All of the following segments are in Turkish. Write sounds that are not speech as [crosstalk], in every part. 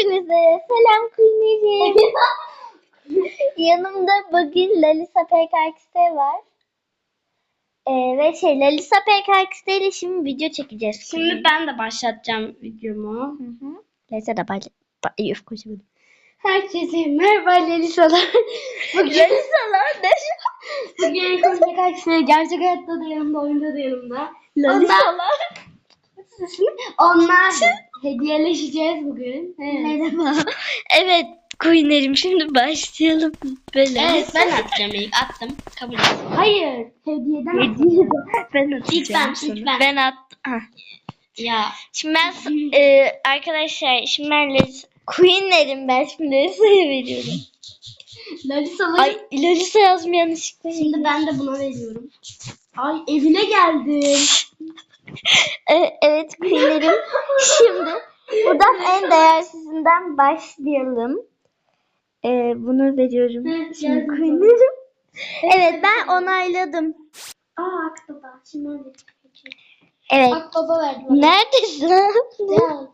Hepinize selam Queen'lerim. [laughs] Yanımda bugün Lalisa PKX'de var. Ee, ve şey Lalisa PKX'de ile şimdi video çekeceğiz. Şimdi ben de başlatacağım videomu. Hı hı. Lalisa da başla. Ba- Yuf kocaman. Herkese merhaba Lelisa'lar. Bugün, [laughs] Lalisa'lar ne? bugün herkese gerçek hayatta da yanımda, oyunda da yanımda. Lalisa'lar. Onlar hediyeleşeceğiz bugün. Evet. Merhaba. [laughs] Evet Queen'lerim şimdi başlayalım. Böyle. Evet ben atacağım ilk attım. Kabul et. Hayır. Hediyeden Hediye [laughs] ben atacağım İlk ben, ilk ben. Ben at. Ha. Ya Şimdi ben e, arkadaşlar şimdi ben Lalisa Queen'lerim ben şimdi Lalisa'ya veriyorum. Lalisa'lar. Ay Lalisa yazmıyor yanlışlıkla. Şimdi ben de buna veriyorum. Ay evine geldim. [laughs] E, evet Queen'lerim. Buradan en değersizinden başlayalım. E, bunu veriyorum. Evet, Şimdi Queen'lerim. Evet ben onayladım. Aa Akbaba. Şimdi de. Evet. Akbaba verdi bana. Neredesin? Ya,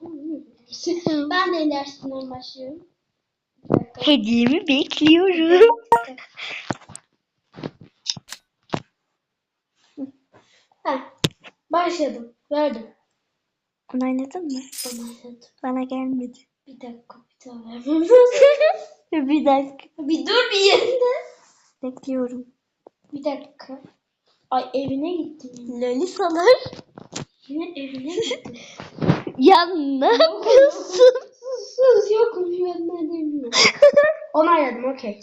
[laughs] ben de ilerisinden başlıyorum. Hediyemi bekliyorum. Heh, başladım. Verdim. Onayladın mı? Başladım. Bana gelmedi. Bir dakika bir daha vermem [laughs] Bir dakika. bir dur bir yerinde. Bekliyorum. Bir dakika. Ay evine gittim. Lalisalar. Yine evine [laughs] gittim. Ya ne yapıyorsun? Sus yokum ben ne demiyorum. [laughs] Onayladım okey.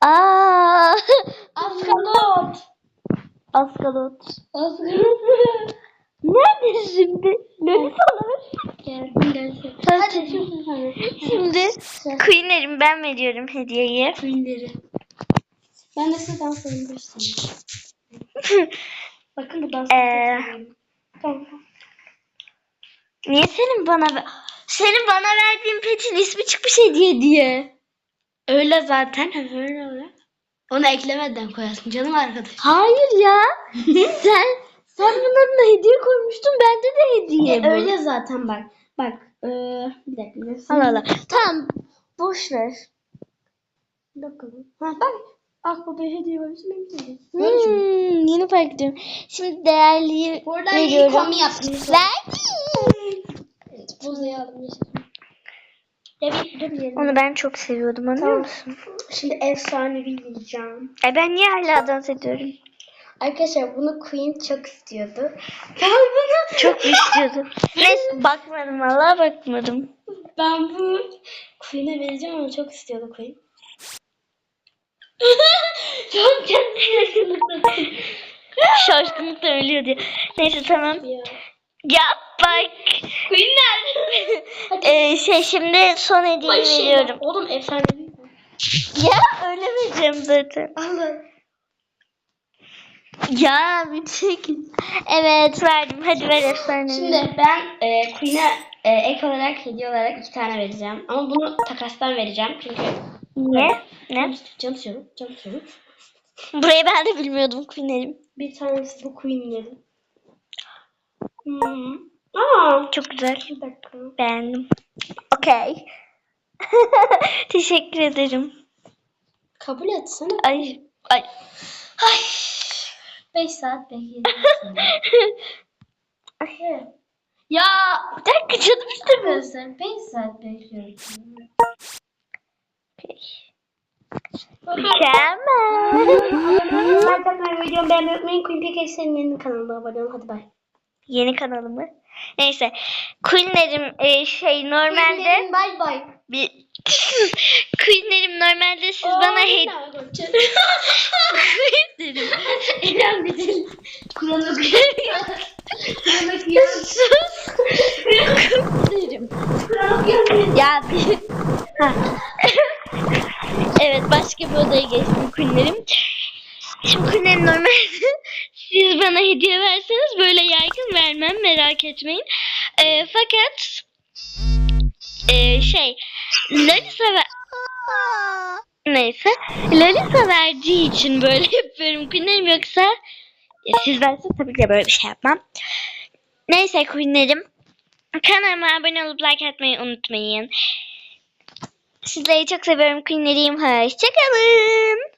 Aa. Askalot. Askalot. Askalot. Nerede şimdi? Lalisalar. Geldim geldim. Hadi. [laughs] şimdi Queen'lerim ben veriyorum hediyeyi. Filmleri. Ben de size dans edebilirsiniz. [laughs] Bakın bu dans Ee, Tamam. Niye senin bana senin bana verdiğin petin ismi çıkmış hediye diye. Öyle zaten. Öyle öyle. Onu eklemeden koyarsın canım arkadaş. Hayır ya. [laughs] sen sen bunların hediye koymuştun bende de hediye. E, öyle zaten bak. Bak. Ee, bir dakika. Allah Allah. Tamam. Boş ver. Bakalım. Ha bak. Akbaba'ya hediye vermişim. benim. Hmm, yeni fark ediyorum. Şimdi değerliyi Buradan veriyorum. iyi komi yaptım. Verdim. Onu ben çok seviyordum anlıyor Tamam. musun? Şimdi efsanevi yiyeceğim. Ay ben niye hala dans ediyorum? Arkadaşlar bunu Queen çok istiyordu. [laughs] Ben bunu Çok istiyordum? Neyse [laughs] bakmadım valla bakmadım. ben bu Queen'e vereceğim ama çok istiyordu Queen. [laughs] çok kendini Şaşkınlıkla ölüyor diye. Neyse tamam. ya. Ya bak. Queen nerede? Ee, şey şimdi son hediyeyi Ay, şey veriyorum. Oğlum efsanevi. Ya öyle vereceğim zaten. Allah. Ya bir çekin. Evet verdim. Hadi ver efsane. Şimdi ben e, Queen'e e, ek olarak hediye olarak iki tane vereceğim. Ama bunu takastan vereceğim çünkü Niye? Ne? İstiyorum. Canım istiyorum. Burayı ben de bilmiyordum Queen'lerim. Bir tanesi bu Queen'lerin. Hmm. Aa, Çok güzel. bir dakika. Beğendim. Okey. [laughs] Teşekkür ederim. Kabul etsene. Ay. Ay. 5 saat bekledim. [laughs] Ay. Ya bir dakika canım istemiyor. Arkadaşlar 5 saat bekliyorum. Mükemmel. Arkadaşlar videomu beğenmeyi unutmayın. Queen PKX'nin yeni kanalına abone olun. Hadi bay. Yeni kanalımı. Neyse. Queen'lerim e, şey normalde Bay bay. bir [laughs] Queen'lerim normalde siz bana hediye Ya [laughs] evet başka bir odaya geçtim Queen'lerim. Şimdi Queen'lerim normalde [laughs] siz bana hediye verseniz böyle yaygın vermem merak etmeyin. Ee, fakat ee, şey Larissa ve neyse Larissa verdiği için böyle [laughs] yapıyorum Queen'lerim yoksa siz verseniz tabii ki böyle bir şey yapmam. Neyse Queen'lerim Kanalıma abone olup like atmayı unutmayın. Sizleri çok seviyorum Queenlerim. Hoşçakalın.